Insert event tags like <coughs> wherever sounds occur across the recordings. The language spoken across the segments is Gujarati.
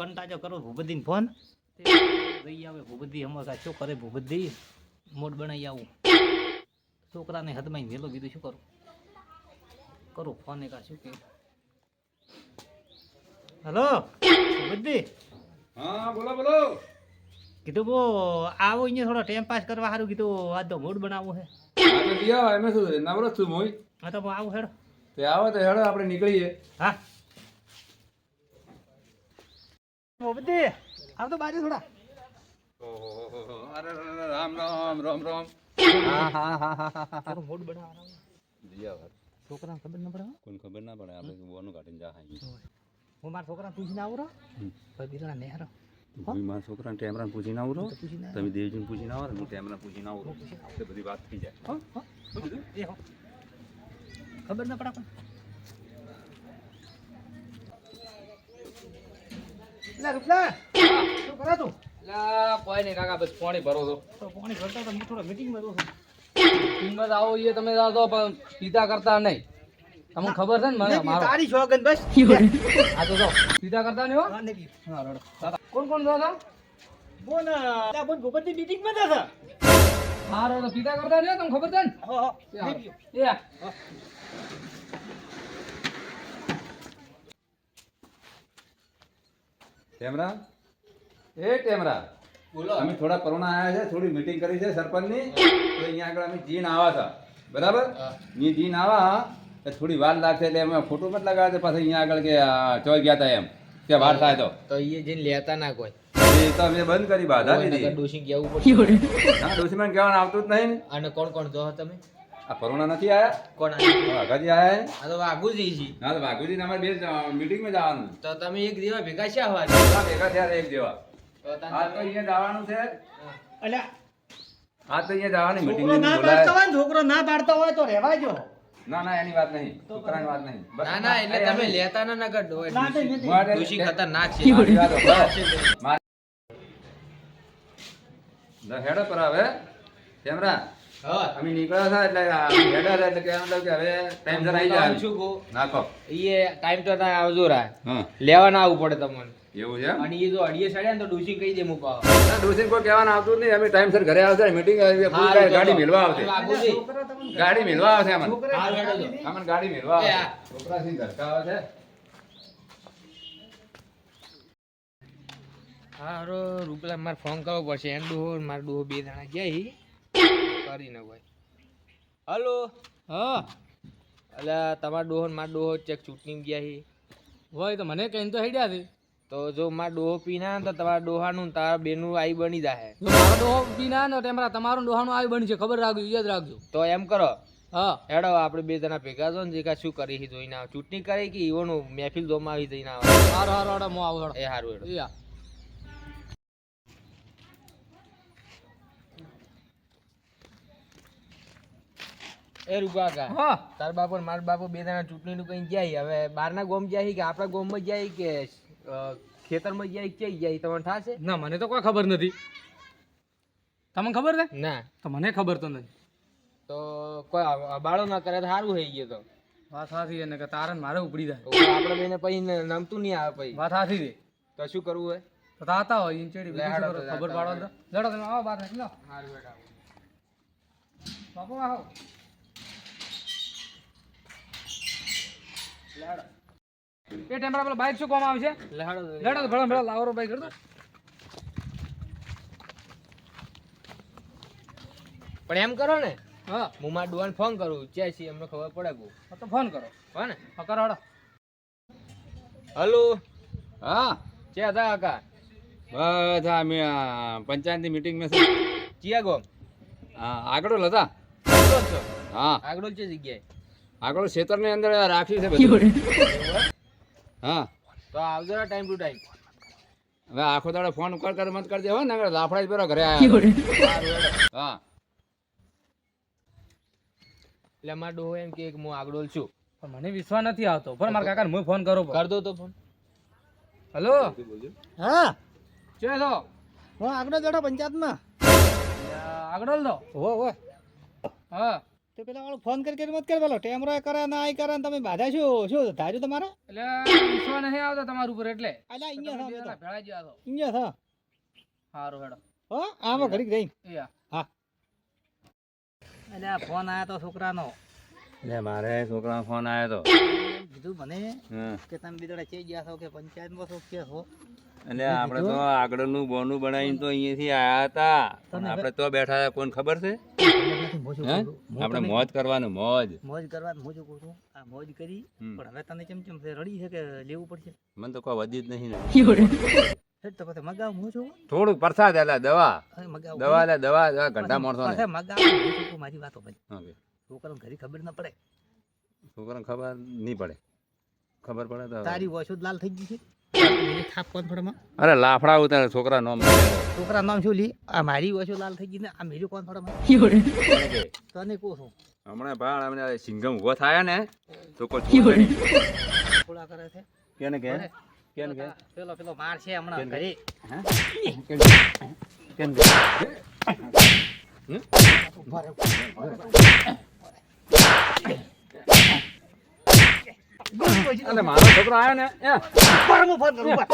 કંટાજો કરો ભૂપતિને ફોન. જઈ આવે ભૂપતિ હમણાં શું કરે ભૂપતિ? મોડ બનાવી આવું. છોકરાને હદમાં મેલો બીજું શું કરું? કરું ફોન એકા શું કે હલો ભૂપતિ? હા બોલો બોલો. કીધું બો આવો અહીંયા થોડો ટાઈમ પાસ કરવા સારું કીધું આજ તો મૂડ બનાવવું છે. હા તો આવું હેડો. તે આવો તો હેડો આપણે નીકળીએ. હા. ભૂપતિ આવ તો બાજુ થોડા. ઓહો અરે રામ રામ રામ રામ હા હા હા હા હા મૂડ બનાવવાનું જી ખબર ન પડે હો. ખબર ના પડે આપણે બોનું કાઢીને જા હું મારા છોકરાને પૂછીને આવું પછી બીજા નેહરો. હું મારા છોકરાને ટેમરાને પૂછીને આવું તમે દેવજીને પૂછીને આવો ને હું ટેમરાને પૂછીને આવું બધી વાત થઈ જાય. હો ખબર ના પડે લે રૂપલા. શું કરે તું લા, કોઈ નહીં કાકા બસ પાણી ભરો છો. તો પાણી ભરતા તો હું થોડો મીટિંગમાં રહું છું કિંમત આવો એ તમે જાઓ તો પણ સીધા કરતા નહીં. તમને ખબર છે ને મને મારો? તારી શોગન બસ. આ તો જો સીધા કરતા નહીં હો. હા, નથી. હા, રડો. કોણ કોણ છો? બોલ આ બોલ ભૂપતિ મિટિંગમાં જશે હા રડો. સીધા કરતા નહીં તમને ખબર છે ને? હો એ હારો. નથી. એ હા. ટેમરા? એ ટેમરા બોલો. અમે થોડા પરોણા આવ્યા છે થોડી મીટિંગ કરી છે સરપંચની. તો અહીંયા આગળ અમે જીન આવા હતા બરાબર? હા. ની જીન આવા એ થોડી વાર લાગશે એટલે અમે ફોટો મત લગાવ્યા છે પાછા અહીંયા આગળ કે ચોય ગયા હતા એમ. કે વાર થાય તો. તો એ જીન લેતા ના કોઈ. એ તો અમે બંધ કરી બાધા દીધી. ડોસી કેવું પડશે? ના ડોસીમાં કહેવાનું આવતું જ નહીં અને કોણ કોણ જો તમે? આ પરોણા નથી આયા? કોણ વાઘાજી આયા આ તો વાગુ છે. ના તો વાઘુજી અમારે બે મીટિંગમાં જવાનું. તો તમે એક દિવસ ભેગા છે આવા ભેગા થયા એક જેવા. આ તો અહીંયા જવાનું છે. અલ્યા આ તો અહીંયા જવાની મીટિંગ ના પાડતો હોય છોકરો ના પાડતો હોય તો રહેવા જો. ના ના એની વાત નહીં. છોકરાની વાત નહીં. ના ના એટલે તમે લેતા ના ના કરડો નથી. ખતરનાક છે. હેડો પર આવે. કેમરા. અમે નીકળ્યા હતા એટલે <coughs> હેડર એટલે કે મતલબ કે હવે ટાઈમ જરા આવી જાય શું કહું નાખો. એ ટાઈમ તો ના આવજો રા. હા. લેવા ના આવવું પડે તમને. એવું છે અને એ જો અડીએ સડ્યા ને તો ડોસી કહી દે મુકાવ ના ડોસીને કોઈ કહેવાનું આવતું નહીં. અમે ટાઈમ સર ઘરે આવશે મીટિંગ ગાડી મેળવા આવશે. ગાડી મેળવા આવશે અમને. અમને ગાડી મેળવા આવશે. હા. છોકરા સિંહ ધરકા આવે છે. હારો રૂપલા મારે ફોન કરવો પડશે. એન ડોહો મારે માર ડોહો બે જણા ગયા <coughs> હી કરીને ભાઈ. હલો. હા. એટલે તમારા ડોહો મારા ડોહો ચેક ચૂંટણી ગયા હી. હોય તો મને કહીને તો હેડ્યા છે. તો જો મારા ડોહો પીના તો તમારા ડોહાનું તારા બેનું આવી બની જાય જો મારો ડોહો પીના ને ટેમરા તમારું ડોહાનું આવી બની છે ખબર રાખજો યાદ રાખજો. તો એમ કરો. હા. હેડો આપણે બે જણા ભેગા છો ને જે કાંઈ શું કરી છે જોઈને આવ. ચૂંટણી કરી કે ઈવોનું મહેફિલ જોમાં આવી જઈને આવે. હારો હારો હેડો મો આવું એ સારું હેડો. એ રૂપા કા હા. તાર બાપો માર બાપો બે જણા ચૂંટણી નું કઈ જાય હવે બારના ગોમ જાય કે આપણા ગોમમાં જાય કે ખેતરમાં જાય કે જાય? તમને થાશે? ના મને તો કોઈ ખબર નથી. તમને ખબર છે? ના. તો મને ખબર તો નથી. તો કોઈ અબાળો ના કરે તો સારું થઈ ગયું તો. વાત સાચી છે ને કે તારે મારે ઉપડી જાય. આપણે બેને પછી નમતું નહીં આવે પછી. વાત સાચી છે. તો શું કરવું હોય તો તાતા હોય ઈન ચેડી બીજું લે શું હાડો કરો? તો ખબર પાડો લડો તમે આવો બાર નીકળો. સારું બેટા. બાપુ આવો. એ ટેમ્પરા પેલા બાઇક શું કોમ આવશે? લેહાડો લડો તો ભલા ભલા લાવરો બાઇક કરતો પણ એમ કરો ને હા. હું મારા ડુવાન ફોન કરું ક્યાં છીએ એમને ખબર પડે બહુ. તો ફોન કરો. હો ને. હા કરો હાડો હલો. હા. ચે હતા કાકા? બધા અમે પંચાયતની મીટિંગમાં છે. ચિયા ગોમ હા, આગળ હતા. હા. આગળ છે જગ્યાએ? આગળની અંદર રાખ્યું છે બધું. હા. તો આવજો ટાઈમ ટુ ટાઈમ હવે આખો દાડો ફોન કર કર મત કરજે હો ને લાફડા જ પેલો ઘરે આવ્યા હા એટલે માર ડોહો એમ કે હું આગળ છું. પણ મને વિશ્વાસ નથી આવતો. પણ મારા કાકા હું ફોન કરો કર દો તો ફોન હલો? હા. ચેલો છો હું આગળ જડો પંચાયતમાં. આગળ દો. હો હો હા. તો પેલા વાળો ફોન કરી કરી મત કરે પેલો ટેમરો કરે ના આઈ કરે તમે બાધા શું શું ધાર્યું તમારે? એટલે વિશ્વાસ નહીં આવતો તમારું ઉપર એટલે. અલ્યા અહીંયા થા ભેળા જ્યાં આવો અહીંયા થા. હારું હેડો. હો આમાં ઘડી જઈ હા. અલ્યા ફોન આયો તો છોકરાનો. એટલે મારે છોકરા ફોન આયો તો. કીધું મને કે તમે બીજોડા ચઈ ગયા છો કે પંચાયતમાં છો કે છો? એટલે આપણે તો આગળનું બોનું બનાવીને તો અહીંયાથી આયા હતા. પણ આપણે તો બેઠા હતા કોને ખબર છે? આપણે મોજ કરવાનું મોજ. મોજ કરવા મોજ કહું છું. આ મોજ કરી પણ હવે તને ચમ ચમ રડી છે કે લેવું પડશે? મને તો કોઈ વધી જ નહીં તો પછી મગાવ હું છું? થોડુંક પ્રસાદ એટલે દવા. દવા એટલે દવા દવા ઘંટા માણસો મગાવ મારી વાતો ભાઈ. છોકરાને ઘરે ખબર ના પડે. છોકરાને ખબર નહીં પડે. ખબર પડે તો તારી વોશો લાલ થઈ ગઈ છે. <coughs> અરે લાફડા ઉતારે છોકરા નામ છોકરા નામ શું લી? આ મારી ઓછો લાલ થઈ ગઈ ને આ મેરી કોણ ફળમાં તને કહું છું. હમણાં ભાળ હમણાં સિંગમ ઊભો થાય ને તો કો થોડા કરે છે. કેને કે? કેને કે? પેલો પેલો માર છે હમણાં ઘરે. કેન કે? અલે મારો છોકરો આવ્યો ને એ. ઉપર હું ફોન કરું ઉપર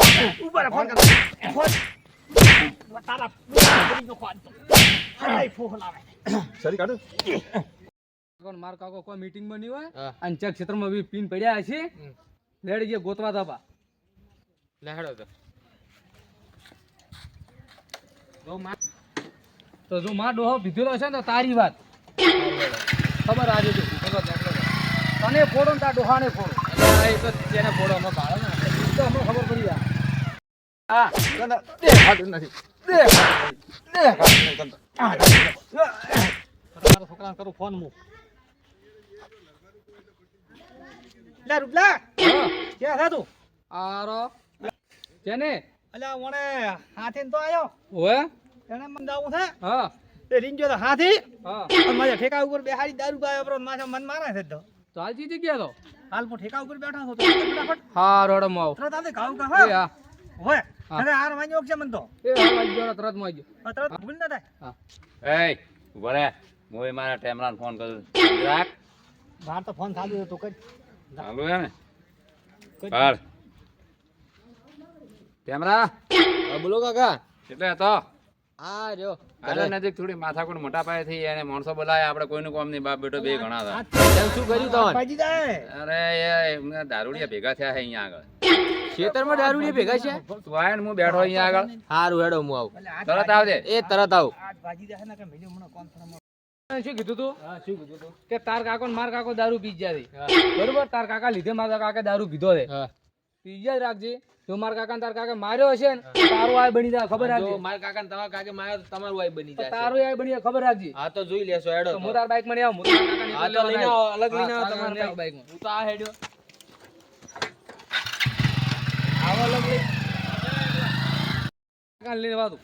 ઉપર ફોન કરું. ફોન. તારા ફોન ફોન આવે. સરી કાઢો? કોણ માર કાકો કોઈ મીટિંગ બની હોય. અને ચક ક્ષેત્રમાં બી પીન પડ્યા છે લેડી જે ગોતવા તાપા લેડો તો. જો માં તો જો માં ડોહો પીધેલો છે ને તારી વાત. ખબર આજે જો. તને ફોડો ને તાર ડોહાને ફોડો. એ તો તેને ફોડો અમે ને તો અમને ખબર પડી જાય. આ દેખાતું નથી. દેખાતું દેખાતું નથી છોકરાને કરું ફોન હું લે રૂપલા. ક્યાં થા તું? આરો. જેને? અલ્યા મને હાથે તો ઓએ એને મને જાવું છે. હા. તે રીંજો તો હાથી. હા. મારા ઠેકા ઉપર બેહાડી દારૂ પાયો પર માથે મન મારે છે તો. જીતી ગયા તો? હાલ હું ઠેકા ઉપર બેઠો છું ફટાફટ હા રોડ મો આવ. તરત આવે ઘાવ કા એ હોય હા. હોય અરે આર વાંજો છે મન તો. એ હા તરતમાં આવી તરત ભૂલ ના થાય. હા. એય ઊભો મોય મારા ટેમરાન ફોન કરું રાખ. બહાર તો ફોન ચાલુ હતો કઈ ચાલુ હે ને? હાલ. ટેમરા? બોલો કાકા. એટલે હતો? આ રહ્યો અરે નજીક થોડી માથાકૂટ મોટા પાયે થઈ એને માણસો બોલાય આપણે કોઈનું કામ નહીં બાપ બેટો બે ઘણા હતા. એમ શું કર્યું તમારે અરે એ દારૂડિયા ભેગા થયા છે અહીંયા આગળ. ખેતરમાં દારૂડિયા ભેગા છે? તું આય હું બેઠો અહીંયા આગળ. હારું હેડો હું આવું. તરત આવજે. એ તરત આવું. શું કીધું તું? શું કીધું તું? કે તાર કાકો ને માર કાકો દારૂ પી ગયા બરોબર? તાર કાકા લીધે મારા કાકા દારૂ પીધો છે. પી જ રાખજે. જો માર કાકા તાર કાકા માર્યો હશે ને તારું આય બની જાય ખબર રાખજો. મારા કાકા ને કાકે માર્યો તો તમારું આય બની જાય તારું આય બની જાય ખબર રાખજી. હા તો જોઈ લેશો હેડો તો હું તાર બાઈકમાં આવું હું તારા હા તો લઈને અલગ લઈને આવો તમારે તમારા બાઈકમાં હું તો આ હેડ્યો. આવો અલગ લઈ. કાકા લઈને વાતું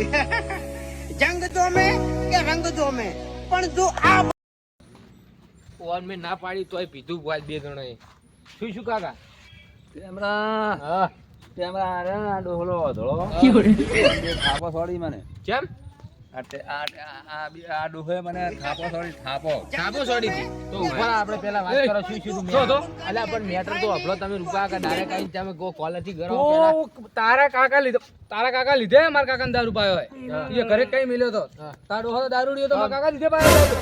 <laughs> જંગ જોમે કે રંગ જોમે? પણ જો આ ઓન મેં ના પાડી તોય પીધું ભાઈ બે જણાએ. શું શું કાકા? ટેમરા હા. ટેમરા અરે આ ડોહલો ધોળો છોડી મને. કેમ? આ ટે- આ આ- આ બી- આ ડોહે મને થાપો છોડી થાપો. છાપો છોડી તો ઉપર આપણે પેલા વાત કરો શું શું જો તો. અલ્યા પણ મેટર તો હભળો તમે રૂપા ડાયરેક્ટ આવીને તમે કો કોલરથી ગરમ પેલા તારા કાકા લીધે તારા કાકા લીધે મારા કાકા દારૂ પાયો હોય. એ ઘરે કઈ મિલ્યો તો? તારો ડોહો તો દારૂ તો મારા કાકા લીધે પાયો. તો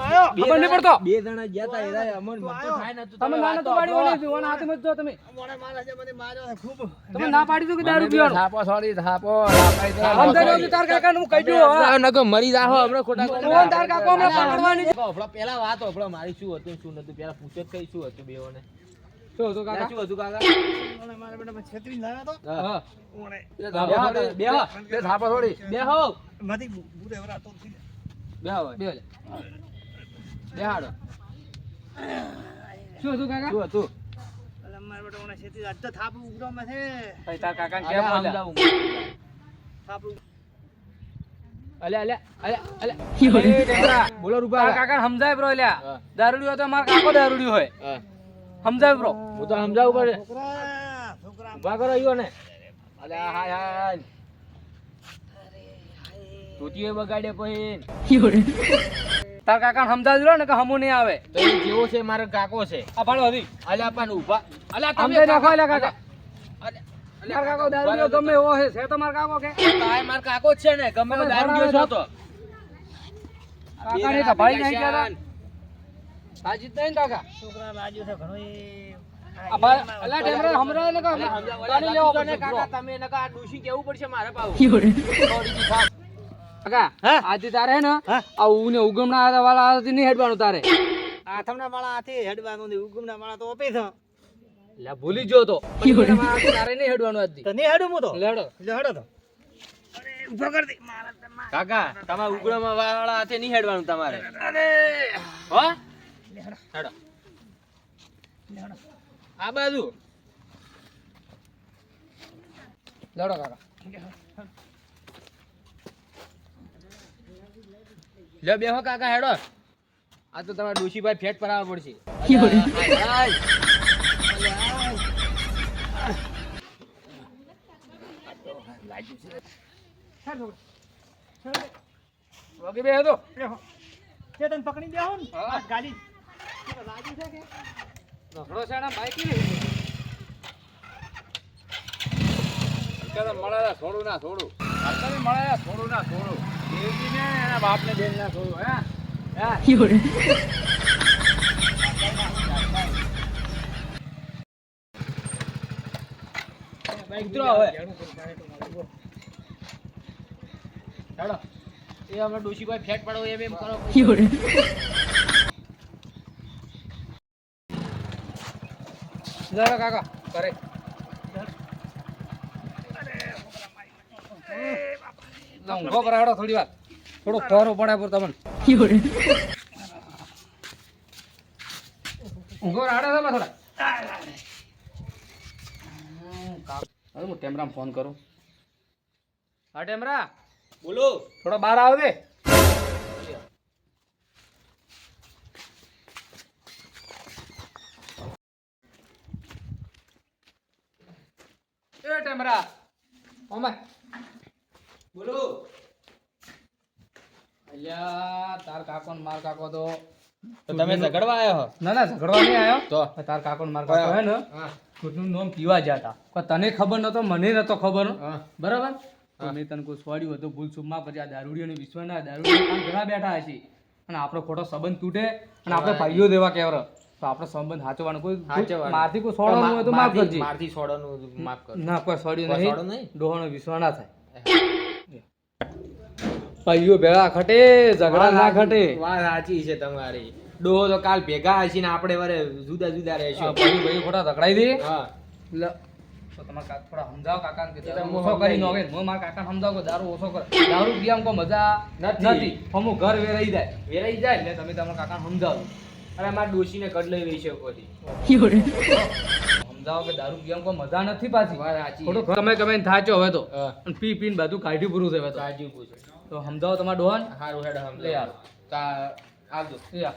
ખબર નહીં પડતો. બે જણા ગયા તા એરા અમન મન થાય નતું તમે ના નતું ઓલે ઓના હાથે મત જો તમે. મને મારા છે મને માર્યો ખૂબ તમે ના પાડી દો કે દારૂ પીવાનું? થાપો સોડી થાપો થાપાઈ તો આમ તાર કાકા હું કહી દઉં હા. નકો મરી જાહો હમણાં ખોટા કોણ તાર કાકો હમણાં પકડવાની છે? હભળો પેલા વાત હભળો મારી શું હતું શું નતું પહેલા પૂછો કઈ શું હતું બેઓને. શું હતું કાકા? શું હતું કાકા? મને મારા બેટા છેતરી લાવ્યો તો. હા. મને બે બે બે થાપો છોડી. બે હો. માંથી બુરે વરાતો થઈ બે હો બે લે. બે હાડો શું હતું કાકા? શું હતું? મારા બેટા ઓના તો થાપ ઉગડવામાં છે. તાર કાકાને કેમ બોલ્યા? થાપ અલે અલે અલે અલે. બોલો રૂપા. તાર સમજાય બ્રો લ્યા દારૂડિયો હોય તો મારો કાકો દારૂડિયો હોય. હા. સમજાય બ્રો હું તો સમજાવું પડે. ઊભા કરો ઈયો ને. અલે હાય હાય તૂટીએ બગાડે પછી તાર કાકા સમજાવી દો ને કે હમું નહીં આવે. તો એ જેવો છે મારો કાકો છે. આ ભાડો હતી અલ્યા પણ ઊભા અલ્યા તમે નાખો અલ્યા કાકા. અલે- અલે કાકો દારૂડિયો ગમે એવો છે છે તો કાકો કે? કાંઈ મારો કાકો છે ને ગમે એવો દારૂ ગયો છો તો. કાકાને કભાઈ નહીં કહેતા સાચી નહીં કાકા? છોકરા બાજુ છે ઘણો એ અલા ટેમરે હમરાય ને કે અલે સમજાવો, અલે તાની લેવો સમજો ને પડશે બ્રો. કાકા? તમે નકા આ ડૂસી કેવું પડશે મારે પાવું કાકા હા? આજે તારે હે ને? આ ઉને ઉગમણા વાળા નહીં હેડવાનું તારે. આથમના માળા હાથે હેડવાનું ને ઉગમના માળા તો ઓપી થો લે ભૂલી જો તો. તારે નહીં હેડવાનું આજે તો નહીં હેડું હું તો? લેડો લે હેડો તો. ઊભો કર દે. કાકા તમારા ઉગડામાં વાળા હાથે નહીં હેડવાનું તમારે. હો? હેડો. આ બાજુ. લેડો કાકા. લે બેહો કાકા હેડો. આ તો તમારા ડોશીભાઈ ફેટ પર આવવા પડશે. વગી બે હતો તે તને પકડી દેવો ને. ગાડી લાગી છે કે રખડો છે ને બાઈકની મળે થોડું ના થોડું. અત્યારે મળે થોડું ના થોડું. એના બાપને બેન ના થોડું હે? હા? ઉતરો હવે. હેડો. એ હમણાં ડોશીભાઈ ફેટ પડો એમ એમ કરો. લેડો કાકા કરે ઊંઘો પર હેડો થોડી વાર. થોડો ખોરો પડે પર તમને. ઊંઘો પર હેડો તમે થોડા. હવે હું ટેમરામાં ફોન કરું. હા ટેમરા? બોલો. થોડો બહાર આવ એ ટેમરા ઓમે બોલો અલ્યા તાર કાકો ને માર કાકો તો તો તમે ઝઘડવા આવ્યો ના ના ઝઘડવા નહીં આવ્યો તો? તાર કાકો ને માર કાકો હે. ને ખુદનું નામ પીવા જતા તને ખબર નતો મને નતો ખબર. બરાબર? મેં તને કોઈ સોડ્યું હતું ભૂલ ચૂકમાં પછી આ દારૂડીઓને વિશ્વના દારૂડીઓ કામ ઘણા બેઠા હશે. અને આપણો ખોટો સંબંધ તૂટે અને આપણે ભાઈઓ દેવા કેવર તો આપણો સંબંધ સાચવવાનો કોઈ. મારથી કોઈ સોડવાનું હોય તો માફ કરજે. મારથી સોડવાનું માફ કર ના કોઈ સોડ્યું નહીં? ડોહાનો વિશ્વાસ ના થાય. ભાઈઓ ભેળા ખટે ઝઘડા ના ખટે. વાત સાચી છે તમારી. ડોહો તો કાલ ભેગા હશી ને આપણે વરે જુદા જુદા રહેશું. ભાઈ ભાઈ ખોટા ઝઘડાઈ દે. હા. તો કાકા થોડા સમજાવો કાકાને કે એ તો દારૂ હું ઓછો કરી નોગે હું મારા કાકાને સમજાવો કે દારૂ ઓછો કર. દારૂ પીવામાં કોઈ મજા નથી. નથી. અમુક ઘર વેરાઈ જાય. વેરાઈ જાય એટલે તમે તમારા કાકાને સમજાવો. અને મારા ડોશીને કડલાઈ રહી છે કોથી સમજાવો કે દારૂ પીવામાં કોઈ મજા નથી પાછી. થોડું તમે તમે થાચો હવે તો. પી પીને બધું કાઢ્યું પૂરું છે કાઢ્યું પૂરું પૂછો તો સમજાવો તમારા ડોહાન હારું હેડો લે યાર. સમજાવો તા આવજો આ.